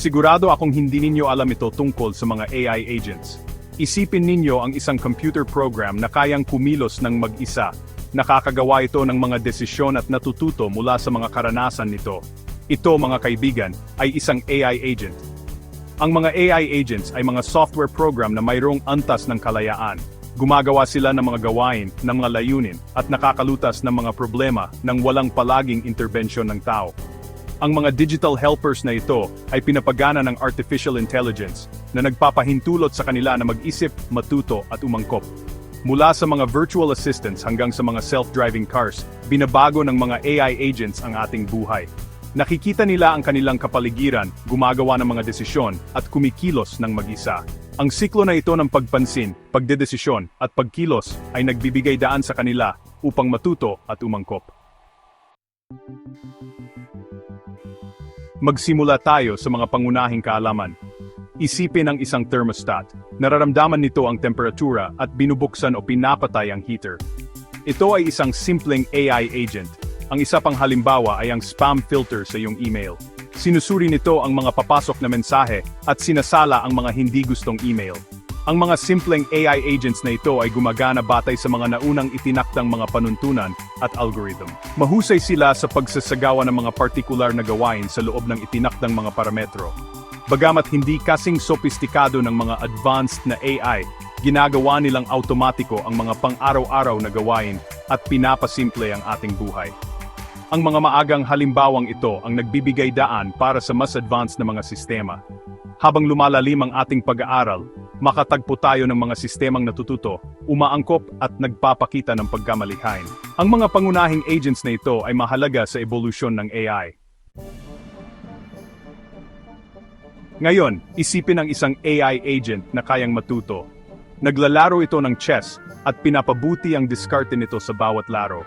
Sigurado akong hindi ninyo alam ito tungkol sa mga AI agents. Isipin ninyo ang isang computer program na kayang kumilos ng mag-isa. Nakakagawa ito ng mga desisyon at natututo mula sa mga karanasan nito. Ito mga kaibigan, ay isang AI agent. Ang mga AI agents ay mga software program na mayroong antas ng kalayaan. Gumagawa sila ng mga gawain, ng mga layunin, at nakakalutas ng mga problema nang walang palaging interbensyon ng tao. Ang mga digital helpers na ito ay pinapagana ng artificial intelligence na nagpapahintulot sa kanila na mag-isip, matuto at umangkop. Mula sa mga virtual assistants hanggang sa mga self-driving cars, binabago ng mga AI agents ang ating buhay. Nakikita nila ang kanilang kapaligiran, gumagawa ng mga desisyon, at kumikilos ng mag-isa. Ang siklo na ito ng pagpansin, pagdedesisyon, at pagkilos ay nagbibigay daan sa kanila upang matuto at umangkop. Magsimula tayo sa mga pangunahing kaalaman. Isipin ang isang thermostat. Nararamdaman nito ang temperatura at binubuksan o pinapatay ang heater. Ito ay isang simpleng AI agent. Ang isa pang halimbawa ay ang spam filter sa iyong email. Sinusuri nito ang mga papasok na mensahe at sinasala ang mga hindi gustong email. Ang mga simpleng AI agents na ito ay gumagana batay sa mga naunang itinaktang mga panuntunan at algorithm. Mahusay sila sa pagsasagawa ng mga partikular na gawain sa loob ng itinakdang mga parametro. Bagamat hindi kasing sopistikado ng mga advanced na AI, ginagawa nilang automatiko ang mga pang-araw-araw na gawain at pinapasimple ang ating buhay. Ang mga maagang halimbawang ito ang nagbibigay daan para sa mas advanced na mga sistema. Habang lumalalim ang ating pag-aaral, makatagpo tayo ng mga sistemang natututo, umaangkop at nagpapakita ng pagkamalihain. Ang mga pangunahing agents na ito ay mahalaga sa evolusyon ng AI. Ngayon, isipin ang isang AI agent na kayang matuto. Naglalaro ito ng chess at pinapabuti ang diskarte nito sa bawat laro.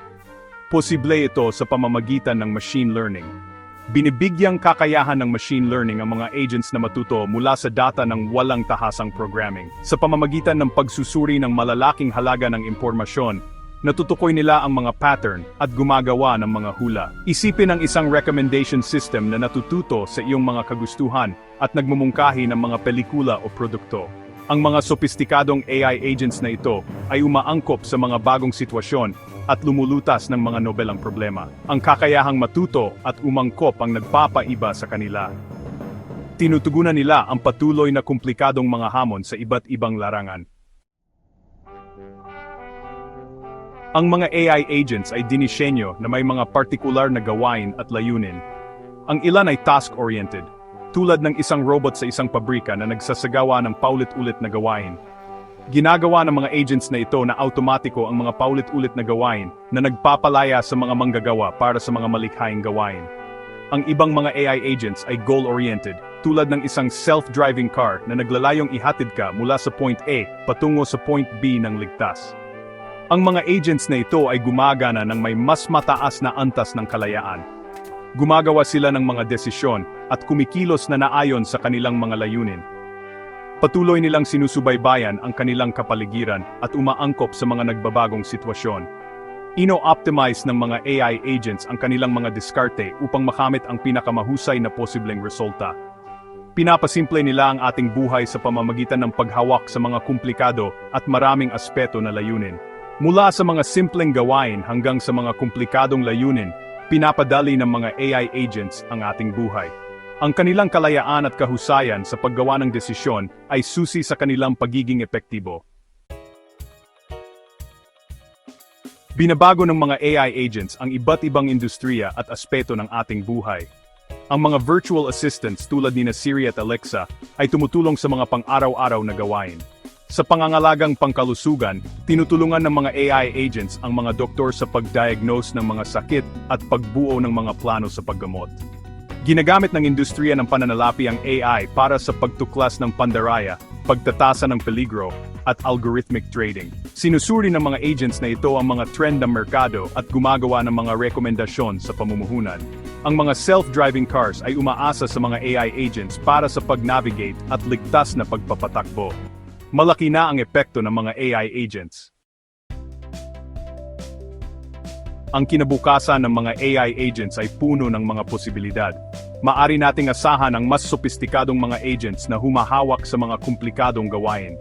Posible ito sa pamamagitan ng machine learning. Binibigyang kakayahan ng machine learning ang mga agents na matuto mula sa data ng walang tahasang programming. Sa pamamagitan ng pagsusuri ng malalaking halaga ng impormasyon, natutukoy nila ang mga pattern at gumagawa ng mga hula. Isipin ang isang recommendation system na natututo sa iyong mga kagustuhan at nagmumungkahi ng mga pelikula o produkto. Ang mga sopistikadong AI agents na ito ay umaangkop sa mga bagong sitwasyon at lumulutas ng mga nobelang problema. Ang kakayahang matuto at umangkop ang nagpapaiba sa kanila. Tinutugunan nila ang patuloy na komplikadong mga hamon sa iba't ibang larangan. Ang mga AI agents ay dinisenyo na may mga partikular na gawain at layunin. Ang ilan ay task-oriented, tulad ng isang robot sa isang pabrika na nagsasagawa ng paulit-ulit na gawain. Ginagawa ng mga agents na ito na automatiko ang mga paulit-ulit na gawain na nagpapalaya sa mga manggagawa para sa mga malikhaing gawain. Ang ibang mga AI agents ay goal-oriented, tulad ng isang self-driving car na naglalayong ihatid ka mula sa point A patungo sa point B ng ligtas. Ang mga agents na ito ay gumagana ng may mas mataas na antas ng kalayaan. Gumagawa sila ng mga desisyon at kumikilos na naayon sa kanilang mga layunin. Patuloy nilang sinusubaybayan ang kanilang kapaligiran at umaangkop sa mga nagbabagong sitwasyon. Ino-optimize ng mga AI agents ang kanilang mga diskarte upang makamit ang pinakamahusay na posibleng resulta. Pinapasimple nila ang ating buhay sa pamamagitan ng paghawak sa mga komplikado at maraming aspeto na layunin. Mula sa mga simpleng gawain hanggang sa mga komplikadong layunin, pinapadali ng mga AI agents ang ating buhay. Ang kanilang kalayaan at kahusayan sa paggawa ng desisyon ay susi sa kanilang pagiging epektibo. Binabago ng mga AI agents ang iba't ibang industriya at aspeto ng ating buhay. Ang mga virtual assistants tulad ni na Siri at Alexa ay tumutulong sa mga pang-araw-araw na gawain. Sa pangangalagang pangkalusugan, tinutulungan ng mga AI agents ang mga doktor sa pag-diagnose ng mga sakit at pagbuo ng mga plano sa paggamot. Ginagamit ng industriya ng pananalapi ang AI para sa pagtuklas ng pandaraya, pagtatasa ng peligro, at algorithmic trading. Sinusuri ng mga agents na ito ang mga trend ng merkado at gumagawa ng mga rekomendasyon sa pamumuhunan. Ang mga self-driving cars ay umaasa sa mga AI agents para sa pag-navigate at ligtas na pagpapatakbo. Malaki na ang epekto ng mga AI agents. Ang kinabukasan ng mga AI agents ay puno ng mga posibilidad. Maari nating asahan ang mas sopistikadong mga agents na humahawak sa mga komplikadong gawain.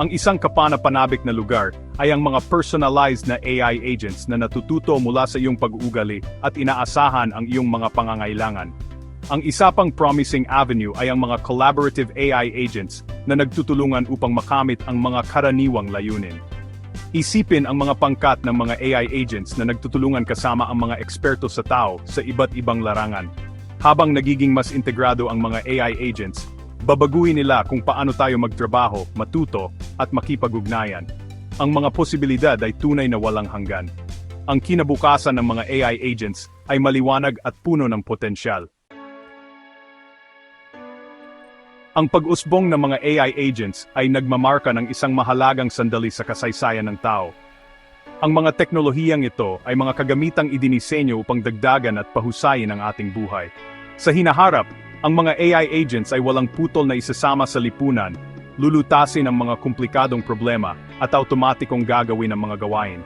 Ang isang kapanapanabik na lugar ay ang mga personalized na AI agents na natututo mula sa iyong pag-uugali at inaasahan ang iyong mga pangangailangan. Ang isa pang promising avenue ay ang mga collaborative AI agents na nagtutulungan upang makamit ang mga karaniwang layunin. Isipin ang mga pangkat ng mga AI agents na nagtutulungan kasama ang mga eksperto sa tao sa iba't ibang larangan. Habang nagiging mas integrado ang mga AI agents, babaguhin nila kung paano tayo magtrabaho, matuto, at makipag-ugnayan. Ang mga posibilidad ay tunay na walang hanggan. Ang kinabukasan ng mga AI agents ay maliwanag at puno ng potensyal. Ang pag-usbong ng mga AI agents ay nagmamarka ng isang mahalagang sandali sa kasaysayan ng tao. Ang mga teknolohiyang ito ay mga kagamitang idinisenyo upang dagdagan at pahusayin ang ating buhay. Sa hinaharap, ang mga AI agents ay walang putol na isasama sa lipunan, lulutasin ang mga komplikadong problema at automatikong gagawin ang mga gawain.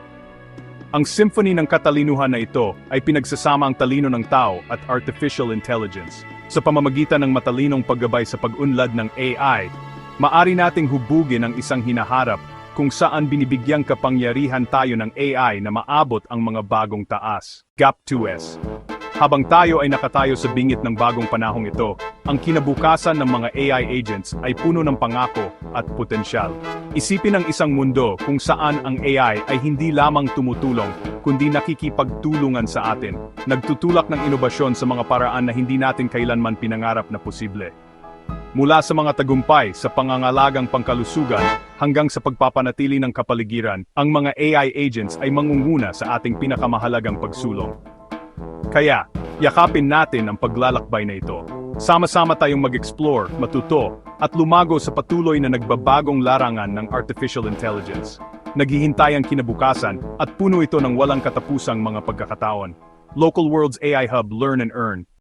Ang symphony ng katalinuhan na ito ay pinagsasama ang talino ng tao at artificial intelligence. Sa pamamagitan ng matalinong paggabay sa pag-unlad ng AI, maari nating hubugin ang isang hinaharap kung saan binibigyang kapangyarihan tayo ng AI na maabot ang mga bagong taas. Gap 2S Habang tayo ay nakatayo sa bingit ng bagong panahong ito, ang kinabukasan ng mga AI agents ay puno ng pangako at potensyal. Isipin ang isang mundo kung saan ang AI ay hindi lamang tumutulong, kundi nakikipagtulungan sa atin, nagtutulak ng inobasyon sa mga paraan na hindi natin kailanman pinangarap na posible. Mula sa mga tagumpay sa pangangalagang pangkalusugan hanggang sa pagpapanatili ng kapaligiran, ang mga AI agents ay mangunguna sa ating pinakamahalagang pagsulong. Kaya, yakapin natin ang paglalakbay na ito. Sama-sama tayong mag-explore, matuto, at lumago sa patuloy na nagbabagong larangan ng artificial intelligence. Naghihintay ang kinabukasan at puno ito ng walang katapusang mga pagkakataon. Local World's AI Hub Learn and Earn